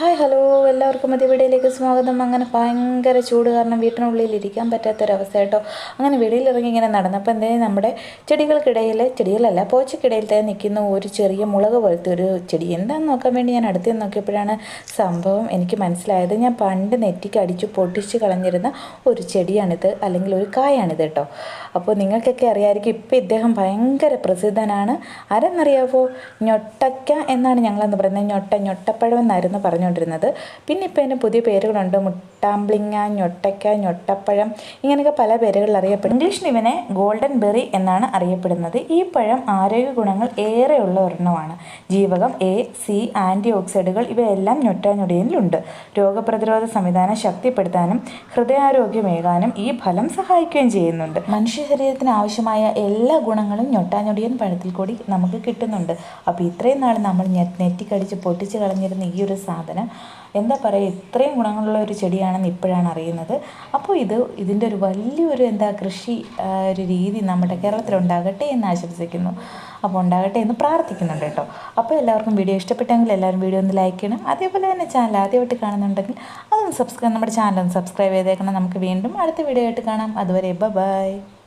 Hi hello. എല്ലാവർക്കും അത് വീഡിയോയിലേക്ക് സ്വാഗതം. അങ്ങനെ ഭയങ്കര ചൂട് കാരണം വീട്ടിനുള്ളിൽ ഇരിക്കാൻ പറ്റാത്തൊരവസ്ഥ കേട്ടോ. അങ്ങനെ വെളിയിലിറങ്ങി ഇങ്ങനെ നടന്നപ്പോൾ എന്തേ നമ്മുടെ ചെടികൾക്കിടയിൽ ചെടികളല്ല പോച്ചക്കിടയിൽ തന്നെ നിൽക്കുന്ന ഒരു ചെറിയ മുളക് പോലത്തെ ഒരു ചെടി. എന്താണെന്ന് നോക്കാൻ വേണ്ടി ഞാൻ അടുത്ത് നോക്കിയപ്പോഴാണ് സംഭവം എനിക്ക് മനസ്സിലായത്. ഞാൻ പണ്ട് നെറ്റിക്ക് അടിച്ച് പൊട്ടിച്ച് കളഞ്ഞിരുന്ന ഒരു ചെടിയാണിത് അല്ലെങ്കിൽ ഒരു കായാണിത് കേട്ടോ. അപ്പോൾ നിങ്ങൾക്കൊക്കെ അറിയാമായിരിക്കും ഇപ്പോൾ ഇദ്ദേഹം ഭയങ്കര പ്രസിദ്ധനാണ്. ആരെന്നറിയാവോ? ഞൊട്ടയ്ക്ക എന്നാണ് ഞങ്ങളെന്ന് പറയുന്നത്. ഞൊട്ട ഞൊട്ടപ്പഴം എന്നായിരുന്നു പറഞ്ഞുകൊണ്ടിരുന്നത് പിന്നെ ഇപ്പോൾ അതിന് പുതിയ പേരുകളുണ്ട്. മുട്ടാമ്പിളിങ്ങ ഞൊട്ടയ്ക്ക ഞൊട്ടപ്പഴം ഇങ്ങനെയൊക്കെ പല പേരുകളിൽ അറിയപ്പെടും. ഇംഗ്ലീഷിൽ ഇവനെ ഗോൾഡൻ ബെറി എന്നാണ് അറിയപ്പെടുന്നത്. ഈ പഴം ആരോഗ്യ ഗുണങ്ങൾ ഏറെയുള്ള ഒരെണ്ണമാണ്. ജീവകം എ സി ആന്റി ഓക്സൈഡുകൾ ഇവയെല്ലാം ഞൊട്ടാഞ്ഞൊടിയനിലുണ്ട് രോഗപ്രതിരോധ സംവിധാനം ശക്തിപ്പെടുത്താനും ഹൃദയാരോഗ്യമേകാനും ഈ ഫലം സഹായിക്കുകയും ചെയ്യുന്നുണ്ട്. മനുഷ്യ ശരീരത്തിന് ആവശ്യമായ എല്ലാ ഗുണങ്ങളും ഞൊട്ടാഞ്ഞൊടിയൻ പഴത്തിൽ കൂടി നമുക്ക് കിട്ടുന്നുണ്ട്. അപ്പോൾ ഇത്രയും നാൾ നമ്മൾ നെറ്റിക്കടിച്ച് പൊട്ടിച്ച് കളഞ്ഞിരുന്ന ഈ ഒരു സാധനം എന്താ പറയുക? ഇത്രയും ഗുണങ്ങളുള്ള ഒരു ചെടിയാണെന്ന് ഇപ്പോഴാണ് അറിയുന്നത്. അപ്പോൾ ഇത് ഇതിന്റെ ഒരു വലിയൊരു എന്താ കൃഷി ഒരു രീതി നമ്മുടെ കേരളത്തിൽ ഉണ്ടാകട്ടെ എന്ന് ആശംസിക്കുന്നു. അപ്പോൾ ഉണ്ടാകട്ടെ എന്ന് പ്രാർത്ഥിക്കുന്നുണ്ട് കേട്ടോ. അപ്പോൾ എല്ലാവർക്കും വീഡിയോ ഇഷ്ടപ്പെട്ടെങ്കിൽ എല്ലാവരും വീഡിയോ ഒന്ന് ലൈക്ക് ചെയ്യണം. അതേപോലെ തന്നെ ചാനൽ ആദ്യമായിട്ട് കാണുന്നുണ്ടെങ്കിൽ അതൊന്ന് സബ്സ്ക്രൈബ് നമ്മുടെ ചാനൽ ഒന്ന് സബ്സ്ക്രൈബ് ചെയ്തേക്കണം. നമുക്ക് വീണ്ടും അടുത്ത വീഡിയോ ആയിട്ട് കാണാം. അതുവരെ ബൈ.